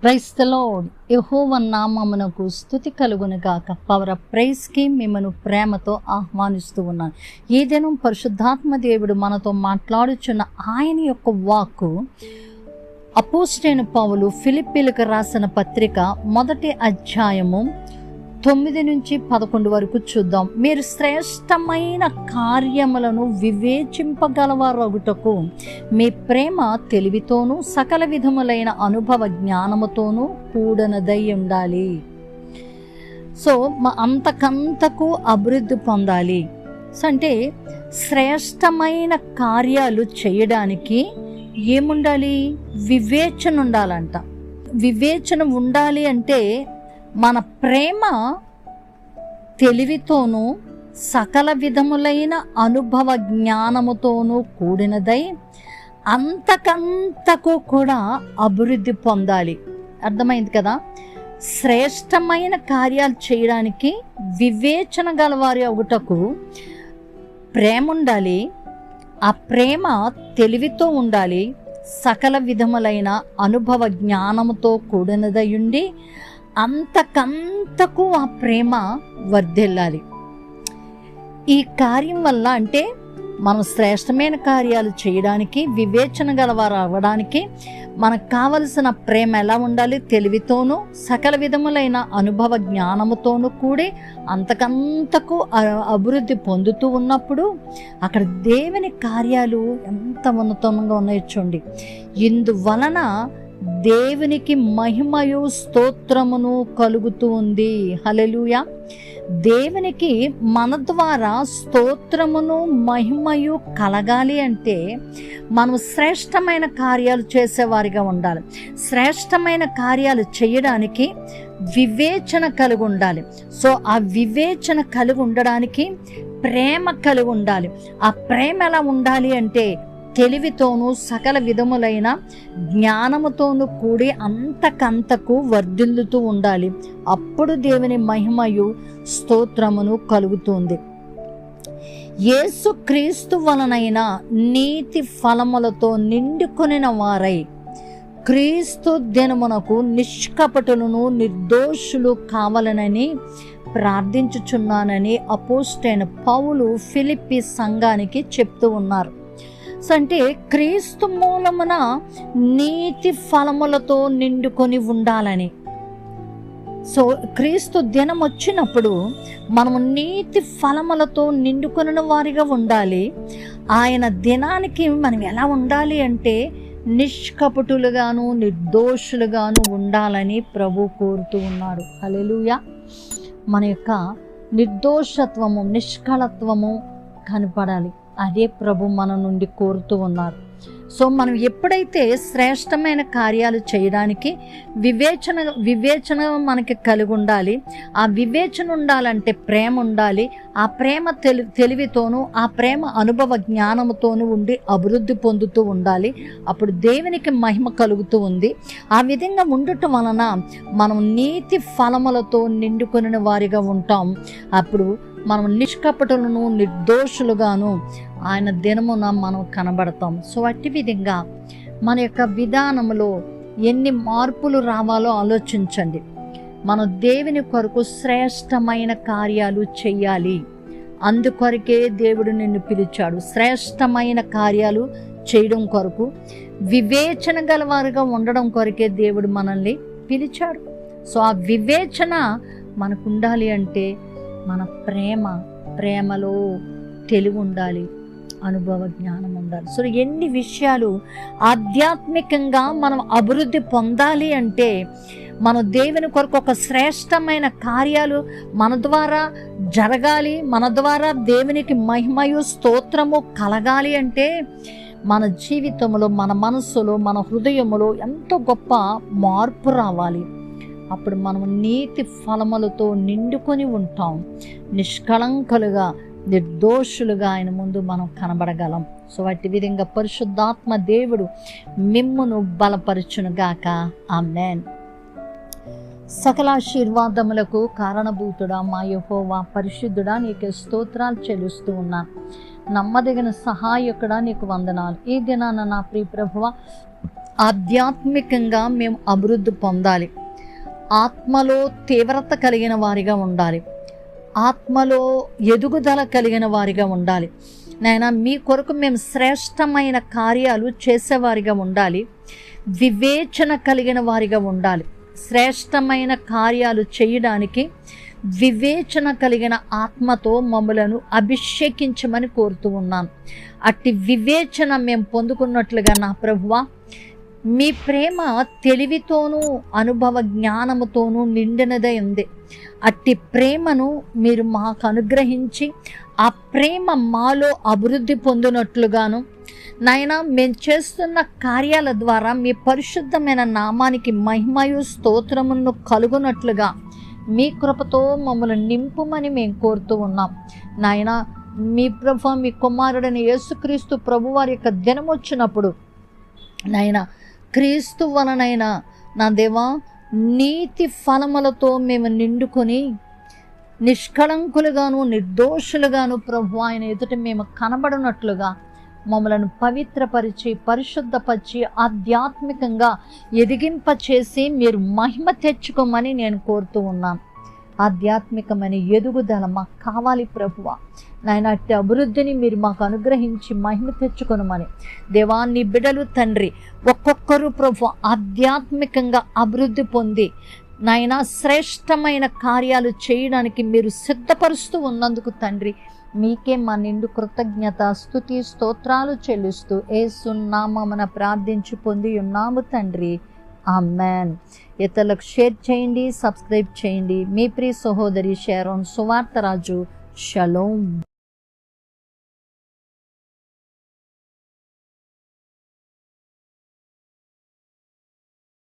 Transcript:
క్రైస్తలో యహోవ నామమునకు స్థుతి కలుగును గాక. పవర్ ఆఫ్ ప్రైజ్కి మిమ్మల్ని ప్రేమతో ఆహ్వానిస్తూ ఉన్నాను. ఏదైనా పరిశుద్ధాత్మ దేవుడు మనతో మాట్లాడుచున్న ఆయన యొక్క వాక్కు అపోస్టైన పౌలు ఫిలిప్పీలకు రాసిన పత్రిక మొదటి అధ్యాయము తొమ్మిది నుంచి పదకొండు వరకు చూద్దాం. మీరు శ్రేష్టమైన కార్యములను వివేచింపగలవారొగుటకు మీ ప్రేమ తెలివితోనూ సకల విధములైన అనుభవ జ్ఞానముతోనూ కూడనదై ఉండాలి. సో మా అంతకంతకు అభివృద్ధి పొందాలి. అంటే శ్రేష్టమైన కార్యాలు చేయడానికి ఏముండాలి? వివేచన ఉండాలంట వివేచన ఉండాలి అంటే మన ప్రేమ తెలివితోనూ సకల విధములైన అనుభవ జ్ఞానముతోనూ కూడినదై అంతకంతకు కూడా అభివృద్ధి పొందాలి. అర్థమైంది కదా? శ్రేష్టమైన కార్యాలు చేయడానికి వివేచన గలవారి ఒకటకు ప్రేమ ఉండాలి ఆ ప్రేమ తెలివితో ఉండాలి. సకల విధములైన అనుభవ జ్ఞానముతో కూడినదయుండి అంతకంతకు ఆ ప్రేమ వర్ధిల్లాలి. ఈ కార్యం వల్ల అంటే మనం శ్రేష్టమైన కార్యాలు చేయడానికి వివేచన గలవారు అవ్వడానికి మనకు కావలసిన ప్రేమ ఎలా ఉండాలి తెలివితోనూ సకల విధములైన అనుభవ జ్ఞానముతోనూ కూడి అంతకంతకు అభివృద్ధి పొందుతూ ఉన్నప్పుడు అక్కడ దేవుని కార్యాలు ఎంత ఉన్నతంగా ఉన్నాయో చూడండి. ఇందువలన దేవునికి మహిమయు స్తోత్రమును కలుగుతూ ఉంది. హలెలుయ దేవునికి మన ద్వారా స్తోత్రమును మహిమయు కలగాలి అంటే మనం శ్రేష్టమైన కార్యాలు చేసేవారిగా ఉండాలి. శ్రేష్టమైన కార్యాలు చేయడానికి వివేచన కలిగి ఉండాలి. సో ఆ వివేచన కలిగి ఉండడానికి ప్రేమ కలిగి ఉండాలి. ఆ ప్రేమ ఎలా ఉండాలి అంటే తెలివితోనూ సకల విధములైన జ్ఞానముతోనూ కూడి అంతకంతకు వర్ధిల్లుతూ ఉండాలి. అప్పుడు దేవుని మహిమయు స్తోత్రమును కలుగుతుంది. యేసు క్రీస్తు వలనైన నీతి ఫలములతో నిండుకొనిన వారై క్రీస్తు దినమునకు నిష్కపటులను నిర్దోషులు కావాలనని ప్రార్థించుచున్నానని అపోస్టైన పౌలు ఫిలిప్పి సంఘానికి చెప్తూ ఉన్నారు. సో అంటే క్రీస్తు మూలమున నీతి ఫలములతో నిండుకొని ఉండాలని. సో క్రీస్తు దినం వచ్చినప్పుడు మనము నీతి ఫలములతో నిండుకొనిన వారిగా ఉండాలి. ఆయన దినానికి మనం ఎలా ఉండాలి అంటే నిష్కపటులుగాను నిర్దోషులుగాను ఉండాలని ప్రభు కోరుతూ ఉన్నాడు. అలెలుయ మన యొక్క నిర్దోషత్వము నిష్కళత్వము కనపడాలి. అదే ప్రభు మన నుండి కోరుతూ ఉన్నారు. సో మనం ఎప్పుడైతే శ్రేష్టమైన కార్యాలు చేయడానికి వివేచన వివేచన మనకి కలిగి ఉండాలి ఆ వివేచన ఉండాలంటే ప్రేమ ఉండాలి ఆ ప్రేమ తెలి తెలివితోనూ ఆ ప్రేమ అనుభవ జ్ఞానముతోనూ ఉండి అభివృద్ధి పొందుతూ ఉండాలి. అప్పుడు దేవునికి మహిమ కలుగుతూ ఉంది. ఆ విధంగా ఉండటం వలన మనం నీతి ఫలములతో నిండుకొనిన వారిగా ఉంటాం. అప్పుడు మనం నిష్కపటులను నిర్దోషులుగాను ఆయన దినమున మనం కనబడతాం. సో అట్టి విధంగా మన యొక్క విధానంలో ఎన్ని మార్పులు రావాలో ఆలోచించండి. మనం దేవుని కొరకు శ్రేష్టమైన కార్యాలు చేయాలి. అందుకొరకే దేవుడు నిన్ను పిలిచాడు. శ్రేష్టమైన కార్యాలు చేయడం కొరకు వివేచన గలవారుగా ఉండడం కొరకే దేవుడు మనల్ని పిలిచాడు. సో ఆ వివేచన మనకు ఉండాలి అంటే మన ప్రేమ ప్రేమలో తెలివి ఉండాలి అనుభవ జ్ఞానం ఉండాలి. సో ఎన్ని విషయాలు ఆధ్యాత్మికంగా మనం అభివృద్ధి పొందాలి అంటే మన దేవుని కొరకు ఒక శ్రేష్టమైన కార్యాలు మన ద్వారా జరగాలి మన ద్వారా దేవునికి మహిమయు స్తోత్రము కలగాలి అంటే మన జీవితంలో మన మనస్సులో మన హృదయములో ఎంతో గొప్ప మార్పు రావాలి. అప్పుడు మనం నీతి ఫలములతో నిండుకొని ఉంటాం. నిష్కళంకలుగా నిర్దోషులుగా ఆయన ముందు మనం కనబడగలం. సో వాటి విధంగా పరిశుద్ధాత్మ దేవుడు మిమ్మును బలపరచునుగాక. ఆమెన్. సకలాశీర్వాదములకు కారణభూతుడా మా యహోవా పరిశుద్ధుడా నీకు స్తోత్రాలు చెల్లిస్తూ ఉన్నా. నమ్మదగిన సహాయకుడా నీకు వందనాలు. ఈ దినాన నా ప్రియ ప్రభువ ఆధ్యాత్మికంగా మేము అభివృద్ధి పొందాలి. ఆత్మలో తీవ్రత కలిగిన వారిగా ఉండాలి. ఆత్మలో ఎదుగుదల కలిగిన వారిగా ఉండాలి. నాయన మీ కొరకు మేము శ్రేష్టమైన కార్యాలు చేసేవారిగా ఉండాలి. వివేచన కలిగిన వారిగా ఉండాలి. శ్రేష్టమైన కార్యాలు చేయడానికి వివేచన కలిగిన ఆత్మతో మమ్మలను అభిషేకించమని కోరుతూ ఉన్నాను అట్టి వివేచన మేము పొందుకున్నట్లుగా నా ప్రభువ మీ ప్రేమ తెలివితోనూ అనుభవ జ్ఞానముతోనూ నిండినదై ఉంది. అట్టి ప్రేమను మీరు మాకు అనుగ్రహించి ఆ ప్రేమ మాలో అభివృద్ధి పొందినట్లుగాను నాయన మేము చేస్తున్న కార్యాల ద్వారా మీ పరిశుద్ధమైన నామానికి మహిమయు స్తోత్రమును కలుగునట్లుగా మీ కృపతో మమ్మల్ని నింపుమని మేము కోరుతూ ఉన్నాం. నాయన మీ ప్రభు మీ కుమారుడని యేసుక్రీస్తు ప్రభువారి యొక్క దినం వచ్చినప్పుడు నాయన క్రీస్తు వలనైనా నా దేవా నీతి ఫలములతో మేము నిండుకొని నిష్కళంకులుగాను నిర్దోషులుగాను ప్రభు ఆయన ఎదుట మేము కనబడినట్లుగా మమ్మలను పవిత్రపరిచి పరిశుద్ధపరిచి ఆధ్యాత్మికంగా ఎదిగింప చేసి మీరు మహిమ తెచ్చుకోమని నేను కోరుతూ ఉన్నాను. ఆధ్యాత్మికమైన ఎదుగుదల మాకు కావాలి ప్రభువ. నాయన అట్టి అభివృద్ధిని మీరు మాకు అనుగ్రహించి మహిమ తెచ్చుకొనమని. దేవా నీ బిడలు తండ్రి ఒక్కొక్కరు ప్రభు ఆధ్యాత్మికంగా అభివృద్ధి పొంది నాయన శ్రేష్టమైన కార్యాలు చేయడానికి మీరు సిద్ధపరుస్తూ ఉన్నందుకు తండ్రి మీకే మా నిండు కృతజ్ఞత స్థుతి స్తోత్రాలు చెల్లిస్తూ ఏ సున్నామన ప్రార్థించి పొంది ఉన్నాము తండ్రి. మ్యాన్ ఇతరులకు షేర్ చేయండి సబ్స్క్రైబ్ చేయండి. మీ ప్రియ సహోదరి షేరోన్ సువార్తరాజు shalom.